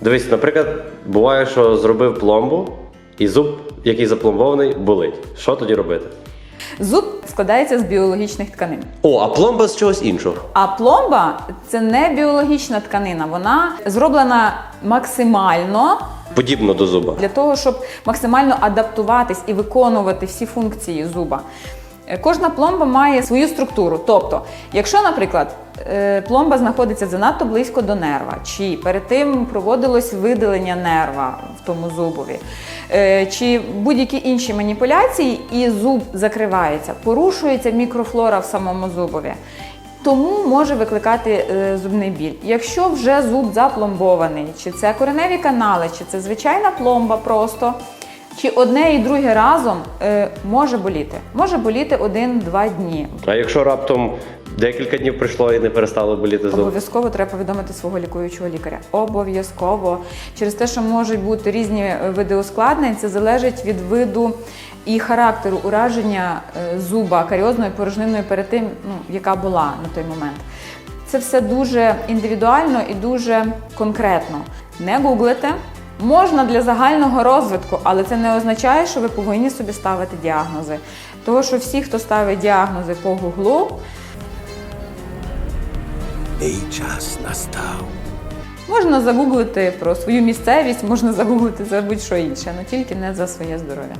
Дивись, наприклад, буває, що зробив пломбу, і зуб, який запломбований, болить. Що тоді робити? Зуб складається з біологічних тканин. О, а пломба з чогось іншого. А пломба це не біологічна тканина, вона зроблена максимально Подібно до зуба. для того, щоб максимально адаптуватись і виконувати всі функції зуба. Е, Кожна пломба має свою структуру. Тобто, якщо, наприклад, е, пломба знаходиться занадто близько до нерва, чи перед тим проводилось видалення нерва в тому зубові, е, чи будь-які інші маніпуляції, і зуб закривається, порушується мікрофлора в самому зубові. Тому може викликати зубний біль. Якщо вже зуб запломбований, чи це кореневі канали, чи це звичайна пломба просто, чи одне і друге разом е, може боліти. Може боліти один-два дні. А якщо раптом декілька днів пройшло і не перестало боліти зуб? Обов'язково треба повідомити свого лікуючого лікаря. Обов'язково. Через те, що можуть бути різні е, види ускладнень, це залежить від виду і характеру ураження е, зуба каріозною порожниною перед тим, ну, яка була на той момент. Це все дуже індивідуально і дуже конкретно. Не гуглите. Можна для загального розвитку, але це не означає, що ви повинні собі ставити діагнози. Тому що всі, хто ставить діагнози по гуглу, Мій час настав. Можна загуглити про свою місцевість, можна загуглити за будь-що інше, але тільки не за своє здоров'я.